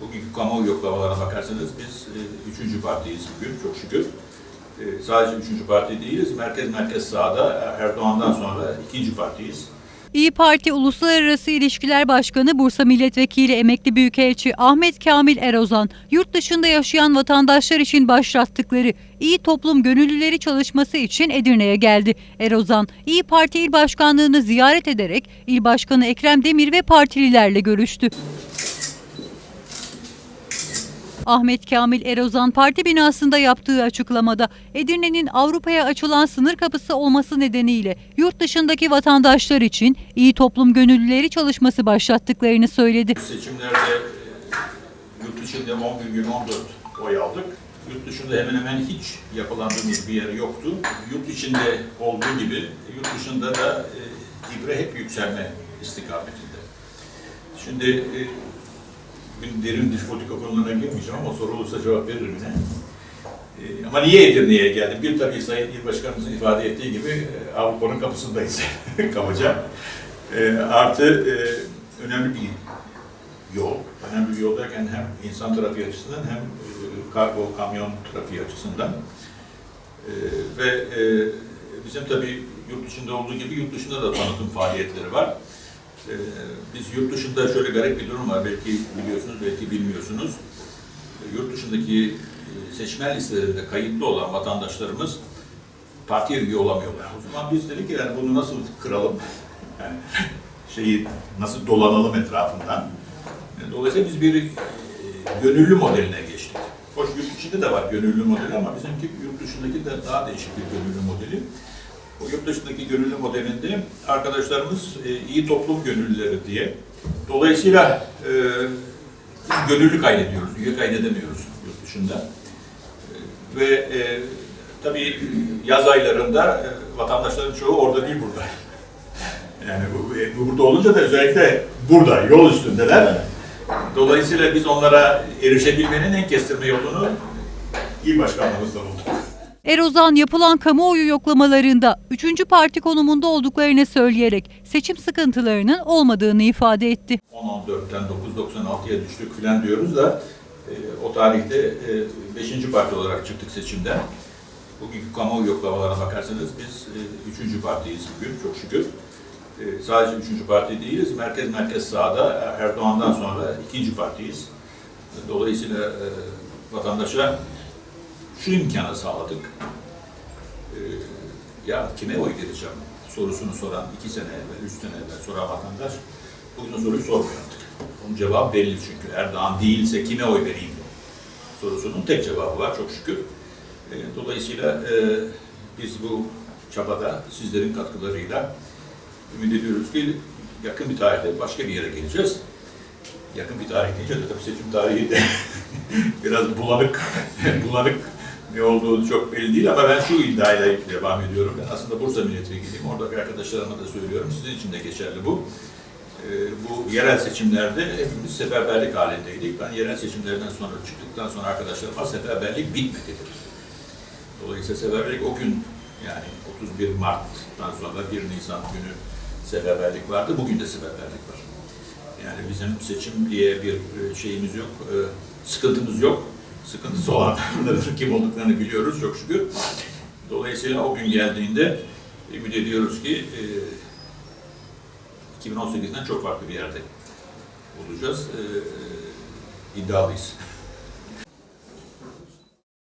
Bugünkü kamuoyu yoklamalarına bakarsanız biz e, üçüncü partiyiz bugün çok şükür. E, sadece üçüncü parti değiliz. Merkez merkez sağda Erdoğan'dan sonra ikinci partiyiz. İyi Parti Uluslararası İlişkiler Başkanı Bursa Milletvekili Emekli Büyükelçi Ahmet Kamil Erozan, yurt dışında yaşayan vatandaşlar için başlattıkları İyi Toplum Gönüllüleri çalışması için Edirne'ye geldi. Erozan, İyi Parti İl Başkanlığı'nı ziyaret ederek İl Başkanı Ekrem Demir ve partililerle görüştü. Ahmet Kamil Erozan parti binasında yaptığı açıklamada Edirne'nin Avrupa'ya açılan sınır kapısı olması nedeniyle yurt dışındaki vatandaşlar için iyi toplum gönüllüleri çalışması başlattıklarını söyledi. Seçimlerde e, yurt içinde 11 gün 14 oy aldık. Yurt dışında hemen hemen hiç yapılandığımız bir yer yoktu. Yurt içinde olduğu gibi yurt dışında da e, ibre hep yükselme istikametinde. Şimdi e, bugün derin dış politika konularına girmeyeceğim ama soru olursa cevap veririm yine. E, ama niye Edirne'ye geldim? Bir tabii Sayın İl Başkanımızın ifade ettiği gibi e, Avrupa'nın kapısındayız kabaca. E, artı önemli bir yol. Önemli bir yol derken hem insan trafiği açısından hem e, kargo, kamyon trafiği açısından. E, ve e, bizim tabii yurt dışında olduğu gibi yurt dışında da tanıtım faaliyetleri var. E, biz yurt dışında şöyle garip bir durum var. Belki biliyorsunuz, belki bilmiyorsunuz. E, yurt dışındaki e, seçmen listelerinde kayıtlı olan vatandaşlarımız partiye üye olamıyorlar. O zaman biz dedik ki yani bunu nasıl kıralım? Yani şeyi nasıl dolanalım etrafından? Dolayısıyla biz bir e, gönüllü modeline geçtik. Hoş yurt içinde de var gönüllü modeli ama bizimki yurt dışındaki de daha değişik bir gönüllü modeli. O yurt dışındaki gönüllü modelinde arkadaşlarımız e, iyi toplum gönüllüleri diye. Dolayısıyla e, biz gönüllü kaydediyoruz, üye kaydedemiyoruz yurt dışında. E, ve e, tabii yaz aylarında e, vatandaşların çoğu orada değil burada. Yani bu, e, bu burada olunca da özellikle burada, yol üstündeler. Dolayısıyla biz onlara erişebilmenin en kestirme yolunu il başkanlığımızdan bulduk. Erozan yapılan kamuoyu yoklamalarında 3. parti konumunda olduklarını söyleyerek seçim sıkıntılarının olmadığını ifade etti. 10-14'ten 9.96'ya düştük filan diyoruz da e, o tarihte 5. parti olarak çıktık seçimden. Bugünkü kamuoyu yoklamalarına bakarsanız biz 3. partiyiz bugün çok şükür. E, sadece 3. parti değiliz. Merkez merkez sağda Erdoğan'dan sonra ikinci partiyiz. Dolayısıyla e, vatandaşa şu imkanı sağladık. E, ya kime oy vereceğim sorusunu soran iki sene evvel, üç sene evvel soran vatandaş bugün o soruyu sormuyor artık. Onun cevabı belli çünkü. Erdoğan değilse kime oy vereyim sorusunun tek cevabı var çok şükür. E, Dolayısıyla e, biz bu çabada sizlerin katkılarıyla ümit ediyoruz ki yakın bir tarihte başka bir yere geleceğiz. Yakın bir tarih deyince de tabii seçim tarihi de biraz bulanık, bulanık ne olduğu çok belli değil ama ben şu iddiayla devam ediyorum. Ben aslında Bursa milletvekiliyim. Oradaki arkadaşlarıma da söylüyorum. Sizin için de geçerli bu. Ee, bu yerel seçimlerde hepimiz seferberlik halindeydik. Ben yerel seçimlerden sonra çıktıktan sonra arkadaşlarıma seferberlik bitmedi dedim. Dolayısıyla seferberlik o gün yani 31 Mart'tan sonra 1 Nisan günü seferberlik vardı. Bugün de seferberlik var. Yani bizim seçim diye bir e, şeyimiz yok, e, sıkıntımız yok. Sıkıntısı olanların kim olduklarını biliyoruz çok şükür. Dolayısıyla o gün geldiğinde ümit ediyoruz ki e, 2018'den çok farklı bir yerde olacağız. E, iddialıyız.